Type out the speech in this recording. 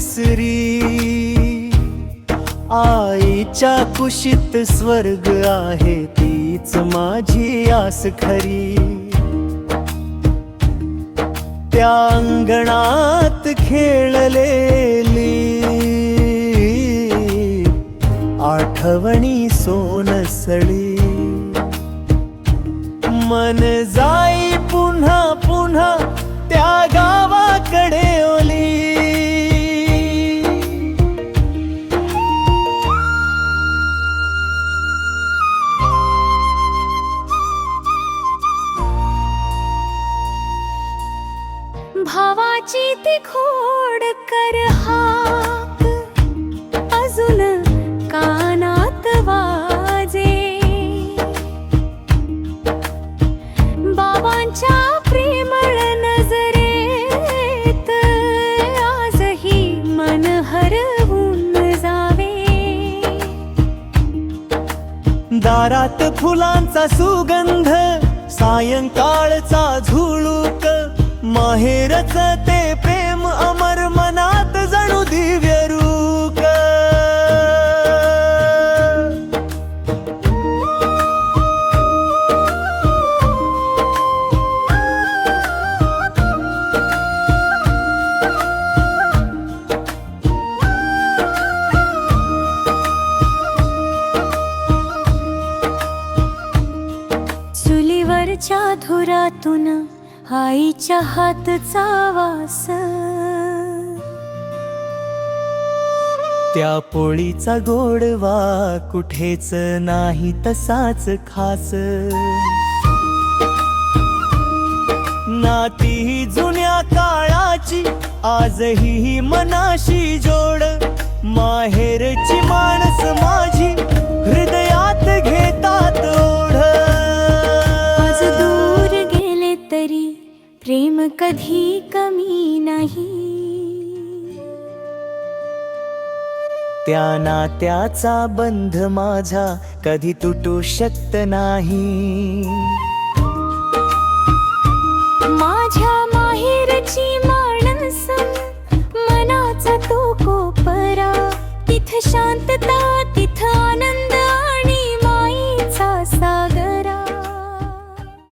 पसरी आईच्या कुशीत स्वर्ग आहे तीच माझी आस खरी. त्या अंगणात खेळलेली आठवणी सोनसळी मन जाई पुन्हा पुन्हा त्या गावाकडे भावाची ती खोड कर हाक. अजून कानात वाजे. बाबांच्या प्रेमळ नजरेत आजही मन हरवून जावे. दारात फुलांचा सुगंध सायंकाळचा झुळूक. माहेरच ते प्रेम अमर मनात जणू दिव्य रूप. चुलीवरच्या धुरातून आईच्या हातचा वास. त्या पोळीचा गोडवा कुठेच नाही तसाच खास. नाती जुन्या काळाची आजही मनाशी जोड. माहेरची माणस माझी प्रेम कधी कमी नाही. त्या नात्याचा बंध माझा कधी तुटू शकत नाही. माझ्या माहेरची